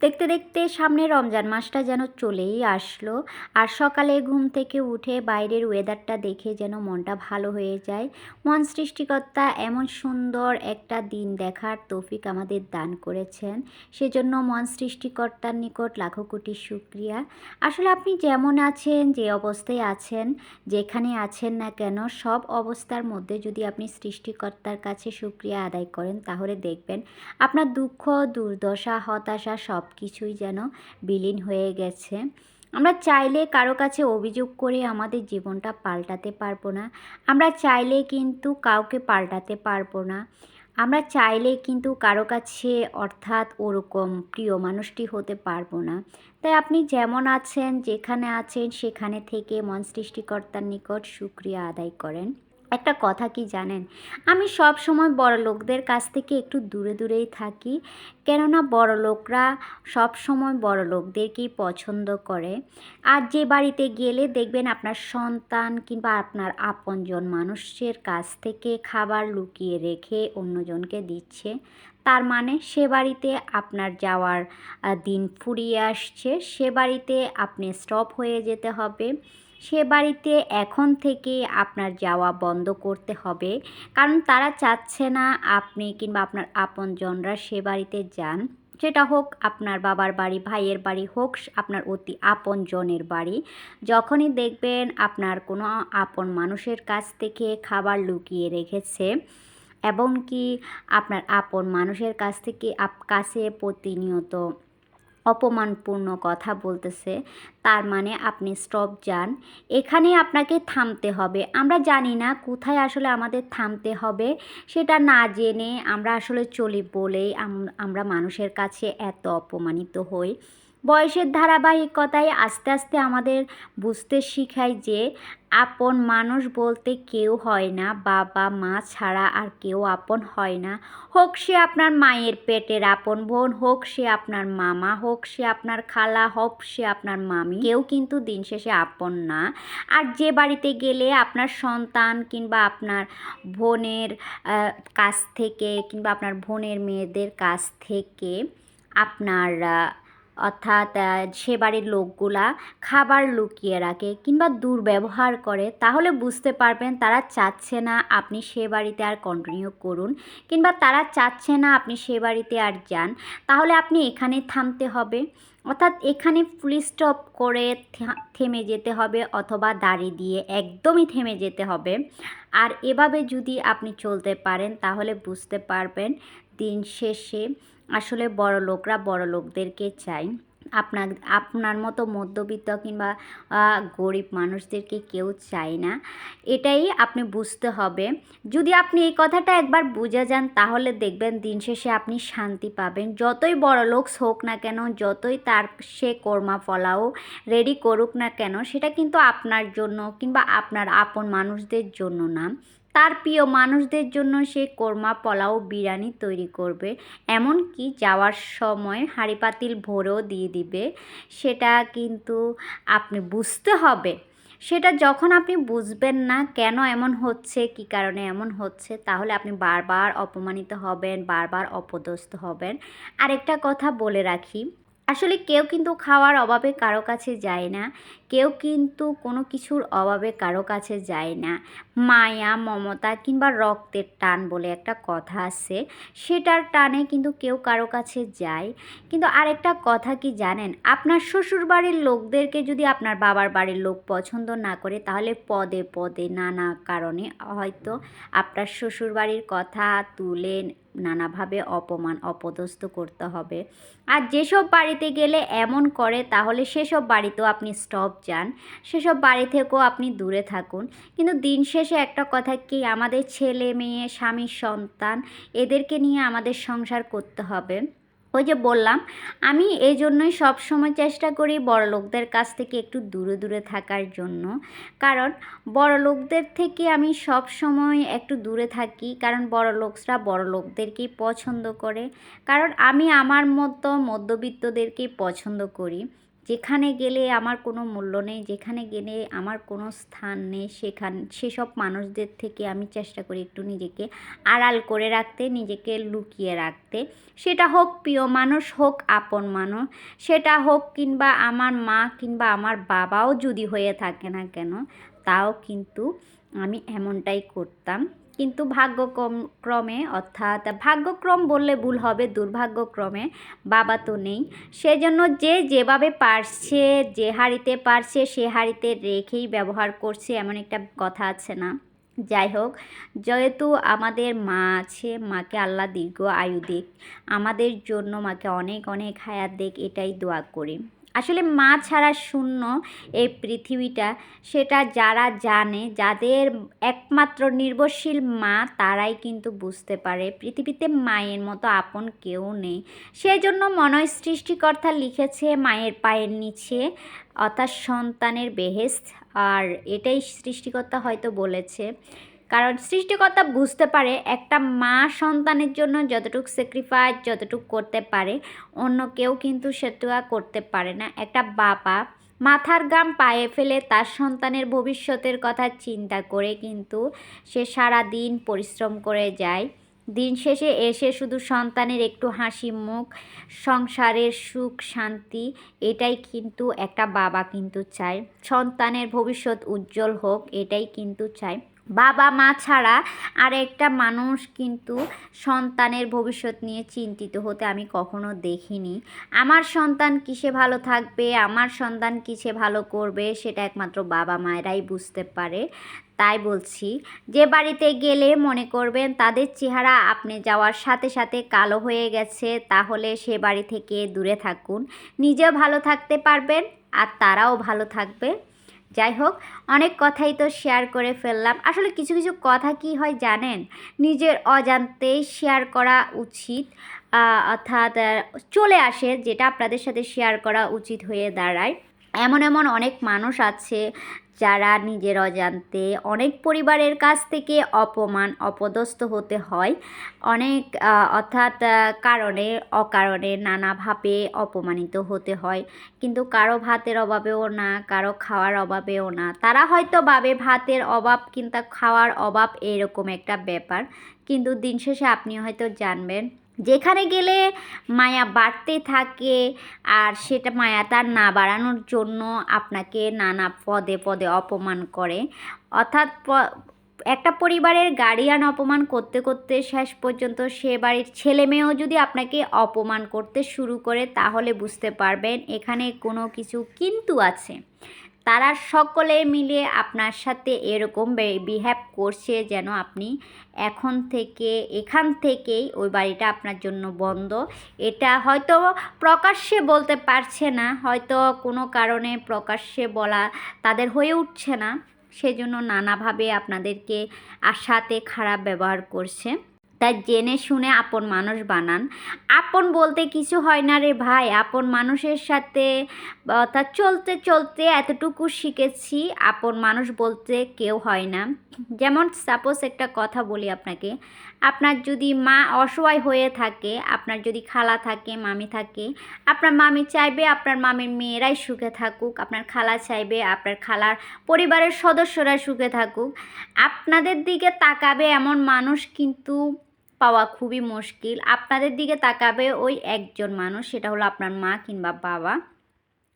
দেখতে দেখতে সামনে রমজান মাসটা যেন চলেই আসলো আর সকালে ঘুম থেকে উঠে বাইরের ওয়েদারটা দেখে যেন মনটা ভালো হয়ে যায়। মন সৃষ্টিকর্তা এমন সুন্দর একটা দিন দেখার তৌফিক আমাদের দান করেছেন। সেজন্য মন সৃষ্টিকর্তার নিকট লাখো কোটি শুক্রিয়া। আসলে আপনি যেমন আছেন, যে অবস্থায় আছেন, যেখানে আছেন না কেন, সব অবস্থার মধ্যে যদি আপনি সৃষ্টিকর্তার কাছে শুক্রিয়া আদায় করেন, তাহলে দেখবেন আপনার দুঃখ, দুর্দশা, হতাশা সব কিছুই যেন বিলীন হয়ে গেছে। আমরা চাইলে কারও কাছে অভিযোগ করে আমাদের জীবনটা পাল্টাতে পারব না। আমরা চাইলে কিন্তু কাউকে পাল্টাতে পারব না। আমরা চাইলে কিন্তু কারও কাছে অর্থাৎ ওরকম প্রিয় মানুষটি হতে পারব না। তাই আপনি যেমন আছেন, যেখানে আছেন, সেখানে থেকে মন সৃষ্টিকর্তার নিকট সুক্রিয়া আদায় করেন। একটা কথা কি জানেন? আমি সব সময় বড় লোকদের কাছ থেকে একটু দূরে দূরেই থাকি, কেননা বড় লোকরা সব সময় বড় লোকদেরকেই পছন্দ করে। আর যে বাড়িতে গেলে দেখবেন আপনার সন্তান কিংবা আপনার আপনজন মানুষের কাছ থেকে খাবার লুকিয়ে রেখে অন্যজনকে দিচ্ছে, তার মানে সে বাড়িতে আপনার যাওয়ার দিন ফুরিয়ে আসছে, সে বাড়িতে আপনি স্টপ হয়ে যেতে হবে। সে বাড়িতে এখন থেকে আপনার যাওয়া বন্ধ করতে হবে। কারণ তারা চাচ্ছে না আপনি কিংবা আপনার আপনজনরা সে বাড়িতে যান। সেটা হোক আপনার বাবার বাড়ি, ভাইয়ের বাড়ি হোক, আপনার অতি আপনজনের বাড়ি। যখনই দেখবেন আপনার কোনো আপন মানুষের কাছ থেকে খাবার লুকিয়ে রেখেছে এবং কি আপনার আপন মানুষের কাছ থেকে আপ, কাছে প্রতিনিয়ত অপমানপূর্ণ কথা বলতেছে। তার মানে আপনি স্টপ যান। এখানে আপনাকে থামতে হবে। আমরা জানি না কোথায় আসলে আমাদের থামতে হবে। সেটা না জেনে আমরা আসলে চলি বলেই আমরা মানুষের কাছে এত অপমানিত হই। বয়সের ধারাবাহিকতায় আস্তে আস্তে আমাদের বুঝতে শিখায় যে আপন মানুষ বলতে কেউ হয় না, বাবা, মা ছাড়া আর কেউ আপন হয় না। হোক সে আপনার মায়ের পেটের আপন বোন, হোক সে আপনার মামা, হোক সে আপনার খালা, হোক সে আপনার মামি, কেউ কিন্তু দিন শেষে আপন না। আর যে বাড়িতে গেলে আপনার সন্তান কিংবা আপনার বোনের কাছ থেকে কিংবা আপনার বোনের মেয়েদের কাছ থেকে আপনার অর্থাৎ সে বাড়ির লোকগুলা খাবার লুকিয়ে রাখে কিংবা দুর্ব্যবহার করে, তাহলে বুঝতে পারবেন তারা চাচ্ছে না আপনি সে বাড়িতে আর কন্টিনিউ করুন কিংবা তারা চাচ্ছে না আপনি সে বাড়িতে আর যান, তাহলে আপনি এখানে থামতে হবে। অর্থাৎ, এখানে ফুল স্টপ করে থেমে যেতে হবে অথবা দাড়ি দিয়ে একদমই থেমে যেতে হবে। আর এভাবে যদি আপনি চলতে পারেন, তাহলে বুঝতে পারবেন দিন শেষে আসলে বড় লোকরা বড় লোকদেরকে চাই। আপনার আপনার মতো মধ্যবিত্ত কিংবা গরিব মানুষদেরকে কেউ চায় না। এটাই আপনি বুঝতে হবে। যদি আপনি এই কথাটা একবার বুঝে যান, তাহলে দেখবেন দিন শেষে আপনি শান্তি পাবেন। যতই বড় লোক হোক না কেন, যতই তার সে কর্মা ফলাও রেডি করুক না কেন, সেটা কিন্তু আপনার জন্য কিংবা আপনার আপন মানুষদের জন্য না। তার প্রিয় মানুষদের জন্য সে কোরমা, পোলাও, বিরিয়ানি তৈরি করবে। এমনকি যাওয়ার সময় হাঁড়ি পাতিল ভরেও দিয়ে দিবে। সেটা কিন্তু আপনি বুঝতে হবে। সেটা যখন আপনি বুঝবেন না কেন এমন হচ্ছে, কি কারণে এমন হচ্ছে, তাহলে আপনি বারবার অপমানিত হবেন, বারবার অপদস্থ হবেন। আরেকটা কথা বলে রাখি, আসলে কেউ কিন্তু খাওয়ার অভাবে কারও কাছে যায় না। কেউ কিন্তু কোনো কিছুর অভাবে কারও কাছে যায় না। মায়া, মমতা কিংবা রক্তের টান বলে একটা কথা আছে, সেটার টানে কিন্তু কেউ কারও কাছে যায়। কিন্তু আরেকটা কথা কি জানেন? আপনার শ্বশুর বাড়ির লোকদেরকে যদি আপনার বাবার বাড়ির লোক পছন্দ না করে, তাহলে পদে পদে নানা কারণে হয়তো আপনার শ্বশুর বাড়ির কথা তুলে নানাভাবে অপমান, অপদস্থ করতে হবে। আর যেসব বাড়িতে গেলে এমন করে, তাহলে সেসব বাড়িতেও আপনি স্টপ যান সেসব বাড়ি থেকেও আপনি দূরে থাকুন। কিন্তু দিন শেষে একটা কথা কি, আমাদের ছেলে মেয়ে, স্বামী, সন্তান, এদেরকে নিয়ে আমাদের সংসার করতে হবে। ওই যে বললাম, আমি এই জন্যই সবসময় চেষ্টা করি বড় লোকদের কাছ থেকে একটু দূরে দূরে থাকার জন্য। কারণ বড় লোকদের থেকে আমি সব সময় একটু দূরে থাকি, কারণ বড় লোকসরা বড় লোকদেরকেই পছন্দ করে। কারণ আমি আমার মতো মধ্যবিত্তদেরকেই পছন্দ করি। যেখানে গেলে আমার কোনো মূল্য নেই, যেখানে গেলে আমার কোনো স্থান নেই, সেখান, সেসব মানুষদের থেকে আমি চেষ্টা করি একটু নিজেকে আড়াল করে রাখতে, নিজেকে লুকিয়ে রাখতে। সেটা হোক প্রিয় মানুষ, হোক আপন মানুষ, সেটা হোক কিংবা আমার মা কিংবা আমার বাবাও যদি হয়ে থাকে না কেন, তাও কিন্তু আমি এমনটাই করতাম। কিন্তু ভাগ্যক্রম, ক্রমে, অর্থাৎ ভাগ্যক্রম বললে ভুল হবে, দুর্ভাগ্যক্রমে বাবা তো নেই। সেজন্য যে যেভাবে পারছে, যে হাড়িতে পারছে, সে হাড়িতে রেখেই ব্যবহার করছে এমন একটা কথা আছে না। যাই হোক, যেহেতু আমাদের মা আছে, মাকে আল্লাহ দীর্ঘ আয়ু দিক, আমাদের জন্য মাকে অনেক অনেক হায়াত দিক, এটাই দোয়া করি। আসলে মা ছাড়া শূন্য এই পৃথিবীটা। সেটা যারা জানে, যাদের একমাত্র নির্ভরশীল মা, তারাই কিন্তু বুঝতে পারে। পৃথিবীতে মায়ের মতো আপন কেউ নেই। সেই জন্য মনয় সৃষ্টিকর্তা লিখেছে, মায়ের পায়ের নিচে অর্থাৎ সন্তানের বেহেস্ত। আর এটাই সৃষ্টিকর্তা হয়তো বলেছে। কারণ সৃষ্টিকর্তা বুঝতে পারে একটা মা সন্তানের জন্য যতটুকু স্যাক্রিফাইস যতটুকু করতে পারে, অন্য কেউ কিন্তু সেটা করতে পারে না। একটা বাবা মাথার গাম পায়ে ফেলে তার সন্তানের ভবিষ্যতের কথা চিন্তা করে কিন্তু সে সারা দিন পরিশ্রম করে যায়। দিন শেষে এসে শুধু সন্তানের একটু হাসি মুখ, সংসারের সুখ, শান্তি, এটাই কিন্তু একটা বাবা কিন্তু চায়। সন্তানের ভবিষ্যৎ উজ্জ্বল হোক, এটাই কিন্তু চায়। বাবা মা ছাড়া আর একটা মানুষ কিন্তু সন্তানের ভবিষ্যৎ নিয়ে চিন্তিত হতে আমি কখনো দেখিনি। আমার সন্তান কিসে ভালো থাকবে, আমার সন্তান কিসে ভালো করবে, সেটা একমাত্র বাবা মায়েরাই বুঝতে পারে। তাই বলছি, যে বাড়িতে গেলে মনে করবেন তাদের চেহারা আপনি যাওয়ার সাথে সাথে কালো হয়ে গেছে, তাহলে সে বাড়ি থেকে দূরে থাকুন। নিজেও ভালো থাকতে পারবেন আর তারাও ভালো থাকবে। যাই হোক, অনেক কথাই তো শেয়ার করে ফেললাম। আসলে কিছু কিছু কথা কি হয় জানেন? নিজের অজান্তেই শেয়ার করা উচিত অর্থাৎ চলে আসে যেটা আপনাদের সাথে শেয়ার করা উচিত হয়ে দাঁড়ায়। এমন এমন অনেক মানুষ আছে যারা নিজের অজান্তে অনেক পরিবারের কাছ থেকে অপমান, অপদস্থ হতে হয়। অনেক অর্থাৎ কারণে, অকারণে নানাভাবে অপমানিত হতে হয়। কিন্তু কারও ভাতের অভাবেও না, কারও খাওয়ার অভাবেও না। তারা হয়তো ভাবে ভাতের অভাব কিন্তু খাওয়ার অভাব এরকম একটা ব্যাপার। কিন্তু দিন শেষে আপনি হয়তো জানবেন যেখানে গেলে মায়া বাড়তে থাকে আর সেটা মায়া তার না বাড়ানোর জন্য আপনাকে নানা পদে পদে অপমান করে। অর্থাৎ একটা পরিবারের গার্ডিয়ান অপমান করতে করতে শেষ পর্যন্ত সে বাড়ির ছেলে মেয়েও যদি আপনাকে অপমান করতে শুরু করে তাহলে বুঝতে পারবেন এখানে কোনো কিছু কিন্তু আছে। তারা সকলে মিলে আপনার সাথে এরকম বিহেভ করছে যেন আপনি এখন থেকে, এখান থেকেই ওই বাড়িটা আপনার জন্য বন্ধ। এটা হয়তো প্রকাশ্যে বলতে পারছে না, হয়তো কোনো কারণে প্রকাশ্যে বলা তাদের হয়ে উঠছে না। সেজন্য নানাভাবে আপনাদেরকে আশাতে খারাপ ব্যবহার করছে। তাই জেনে শুনে আপন মানুষ বানান। আপন বলতে কিছু হয় না রে ভাই। আপন মানুষের সাথে, অর্থাৎ চলতে চলতে এতটুকু শিখেছি, আপন মানুষ বলতে কেউ হয় না। যেমন সাপোজ একটা কথা বলি আপনাকে। আপনার যদি মা অসহায় হয়ে থাকে, আপনার যদি খালা থাকে, মামি থাকে, আপনার মামি চাইবে আপনার মামির মেয়েরাই সুখে থাকুক, আপনার খালা চাইবে আপনার খালার পরিবারের সদস্যরা সুখে থাকুক। আপনাদের দিকে তাকাবে এমন মানুষ কিন্তু পাওয়া খুবই মুশকিল। আপনাদের দিকে তাকাবে ওই একজন মানুষ, সেটা হলো আপনার মা কিংবা বাবা।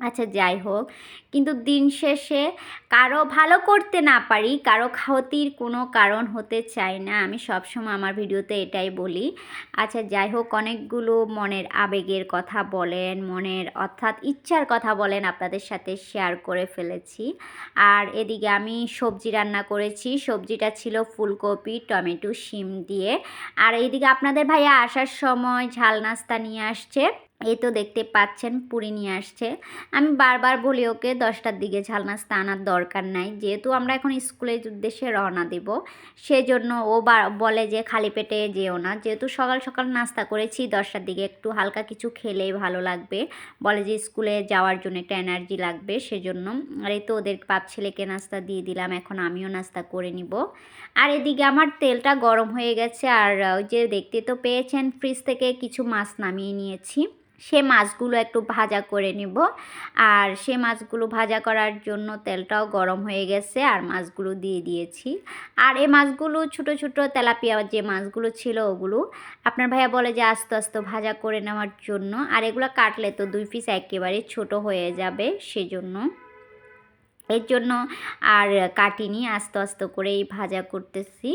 আচ্ছা যাই হোক। কিন্তু দিন শেষে কারও ভালো করতে না পারি, কারও ক্ষতির কোনো কারণ হতে চাই না। আমি সবসময় আমার ভিডিওতে এটাই বলি। আচ্ছা যাই হোক, অনেকগুলো মনের আবেগের কথা বলেন, মনের অর্থাৎ ইচ্ছার কথা বলেন আপনাদের সাথে শেয়ার করে ফেলেছি। আর এদিকে আমি সবজি রান্না করেছি। সবজিটা ছিল ফুলকপি, টমেটো, শিম দিয়ে। আর এইদিকে আপনাদের ভাইয়া আসার সময় ঝাল নাস্তা নিয়ে আসছে। এই তো দেখতে পাচ্ছেন, পুরি নিয়ে আসছে। আমি বারবার বলি ওকে, দশটার দিকে ঝাল নাস্তা আনার দরকার নাই। যেহেতু আমরা এখন স্কুলের উদ্দেশ্যে রওনা দেব, সেজন্য ও বলে যে খালি পেটে যেও না। যেহেতু সকাল সকাল নাস্তা করেছি, দশটার দিকে একটু হালকা কিছু খেলেই ভালো লাগবে। বলে যে স্কুলে যাওয়ার জন্য একটা এনার্জি লাগবে, সেজন্য। আর এই তো ওদের পাপ ছেলেকে নাস্তা দিয়ে দিলাম, এখন আমিও নাস্তা করে নিব। আর এদিকে আমার তেলটা গরম হয়ে গেছে, আর ওই যে দেখতে তো পেয়েছেন ফ্রিজ থেকে কিছু মাছ নামিয়ে নিয়েছি। সে মাছগুলো একটু ভাজা করে নিব। আর সে মাছগুলো ভাজা করার জন্য তেলটাও গরম হয়ে গেছে আর মাছগুলো দিয়ে দিয়েছি। আর এই মাছগুলো ছোট ছোট তেলাপিয়া যে মাছগুলো ছিল ওগুলো আপনার ভাইয়া বলে যে আস্তে আস্তে ভাজা করে নেওয়ার জন্য। আর এগুলো কাটলে তো দুই পিস একেবারে ছোট হয়ে যাবে সেজন্য। এর জন্য আর কাটিনি আস্তে আস্তে করেই ভাজা করতেছি।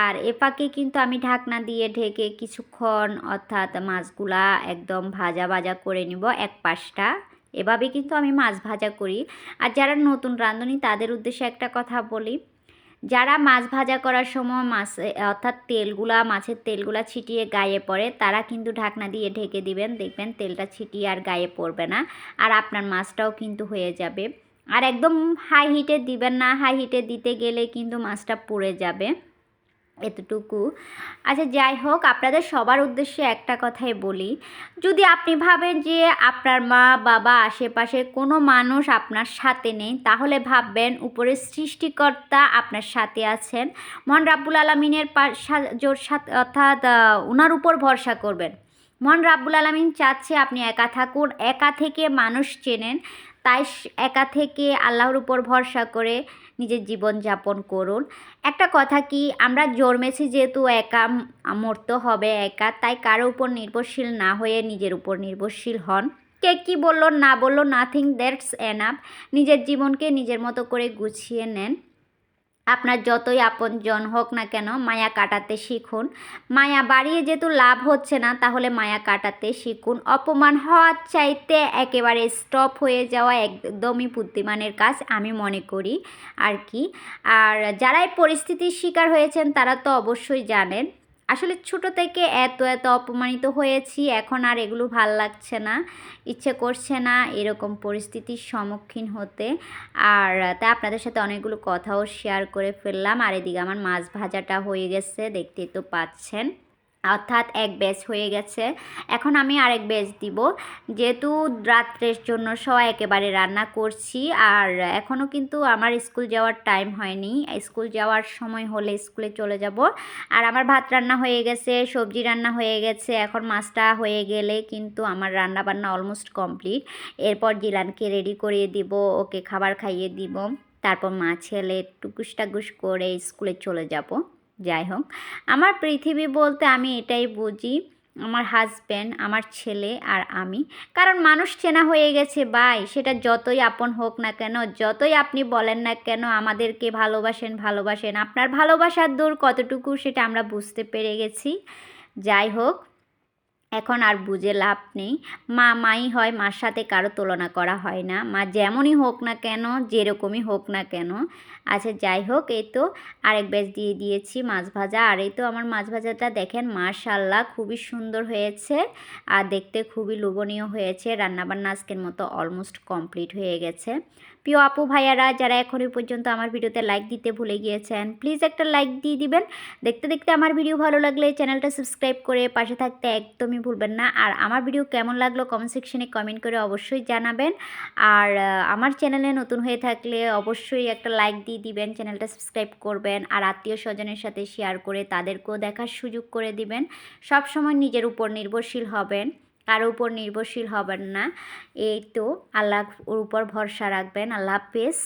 আর এ পাকে কিন্তু আমি ঢাকনা দিয়ে ঢেকে কিছুক্ষণ অর্থাৎ মাছগুলা একদম ভাজা ভাজা করে নিব এক পাশটা। এভাবে কিন্তু আমি মাছ ভাজা করি। আর যারা নতুন রাঁধুনি, তাদের উদ্দেশ্যে একটা কথা বলি। যারা মাছ ভাজা করার সময় মাছ, অর্থাৎ তেলগুলা, মাছের তেলগুলা ছিটিয়ে গায়ে পড়ে, তারা কিন্তু ঢাকনা দিয়ে ঢেকে দিবেন। দেখবেন তেলটা ছিটিয়ে আর গায়ে পড়বে না। আর আপনার মাছটাও কিন্তু হয়ে যাবে। আর একদম হাই হিটে দিবেন না। হাই হিটে দিতে গেলে কিন্তু মাছটা পুড়ে যাবে। এতটুকু। আচ্ছা যাই হোক, আপনাদের সবার উদ্দেশ্যে একটা কথাই বলি। যদি আপনি ভাবেন যে আপনার মা, বাবা, আশেপাশে কোনো মানুষ আপনার সাথে নেই, তাহলে ভাববেন উপরে সৃষ্টিকর্তা আপনার সাথে আছেন। মন রাব্বুল আলমিনের জোর সাথে অর্থাৎ ওনার উপর ভরসা করবেন। মন রাব্বুল আলমিন চাচ্ছে আপনি একা থাকুন, একা থেকে মানুষ চেনেন, তাই একা থেকে আল্লাহর উপর ভরসা করে নিজের জীবন যাপন করুন। একটা কথা কি, আমরা জন্মেছি যেহেতু একা মরতে হবে একা, তাই কারও উপর নির্ভরশীল না হয়ে নিজের উপর নির্ভরশীল হন। কে কী বলল, না বলল নাথিং দ্যাটস এনাফ নিজের জীবনকে নিজের মতো করে গুছিয়ে নেন। আপনার যতই আপনজন হোক না কেন মায়া কাটাতে শিখুন। মায়া বাড়িয়ে যেহেতু লাভ হচ্ছে না, তাহলে মায়া কাটাতে শিখুন। অপমান হওয়ার চাইতে একেবারে স্টপ হয়ে যাওয়া একদমই বুদ্ধিমানের কাজ আমি মনে করি আর কি। আর যারা পরিস্থিতির শিকার হয়েছেন, তারা তো অবশ্যই জানেন আসলে ছোট থেকে এত এত অপমানিত হয়েছি, এখন আর এগুলো ভালো লাগছে না। ইচ্ছে করছে না এরকম পরিস্থিতির সম্মুখীন হতে। আর তা আপনাদের সাথে অনেকগুলো কথাও শেয়ার করে ফেললাম। আর এদিকে আমার মাছ ভাজাটা হয়ে গেছে দেখতে তো পাচ্ছেন। অর্থাৎ এক ব্যাচ হয়ে গেছে। এখন আমি আরেক ব্যাচ দিব। যেহেতু রাত্রের জন্য সব একেবারে রান্না করছি, আর এখনও কিন্তু আমার স্কুল যাওয়ার টাইম হয়নি। স্কুল যাওয়ার সময় হলে স্কুলে চলে যাব। আর আমার ভাত রান্না হয়ে গেছে, সবজি রান্না হয়ে গেছে। এখন মাছটা হয়ে গেলে কিন্তু আমার রান্না বান্না অলমোস্ট কমপ্লিট এরপর জিলানকে রেডি করিয়ে দিব, ওকে খাবার খাইয়ে দিব। তারপর মা ছেলে টুকুস টাকুস করে স্কুলে চলে যাব। যাই হোক, আমার পৃথিবী বলতে আমি এটাই বুঝি, আমার হাজব্যান্ড আমার ছেলে আর আমি। কারণ মানুষ চেনা হয়ে গেছে বাই সেটা যতই আপন হোক না কেন, যতই আপনি বলেন না কেন, আমাদেরকে ভালোবাসেন ভালোবাসেন। আপনার ভালোবাসার দূর কতটুকু সেটা আমরা বুঝতে পেরে গেছি। যাই হোক এখন আর বুঝে লাভ নেই। মা মাই হয় মার সাথে কারও তুলনা করা হয় না। মা যেমনই হোক না কেন, যেরকমই হোক না কেন। আচ্ছা যাই হোক, এই তো আরেক ব্যাচ দিয়ে দিয়েছি মাছ ভাজা। আর এই তো আমার মাছ ভাজাটা দেখেন মাশাল্লাহ খুবই সুন্দর হয়েছে। আর দেখতে খুবই লোভনীয় হয়েছে। রান্নাবান্না আজকের মতো অলমোস্ট কমপ্লিট হয়ে গেছে। প্রিয় আপু, ভাইয়ারা, যারা এখনই পর্যন্ত আমার ভিডিওতে লাইক দিতে ভুলে গিয়েছেন প্লিজ একটা লাইক দিয়ে দিবেন। দেখতে দেখতে আমার ভিডিও ভালো লাগলে চ্যানেলটা সাবস্ক্রাইব করে পাশে থাকতে একদমই ভুলবেন না। আর আমার ভিডিও কেমন লাগল কমেন্ট সেকশনে কমেন্ট করে অবশ্যই জানাবেন। আর আমার চ্যানেলে নতুন হয়ে থাকলে অবশ্যই একটা লাইক দিয়ে দিবেন চ্যানেলটা সাবস্ক্রাইব করবেন। আর আত্মীয় স্বজনের সাথে শেয়ার করে তাদেরকেও দেখার সুযোগ করে দিবেন। সব সময় নিজের উপর নির্ভরশীল হবেন। কারও উপর নির্ভরশীল হবেন না। এই তো আল্লাহর উপর ভরসা রাখবেন। আল্লাহ হাফেজ।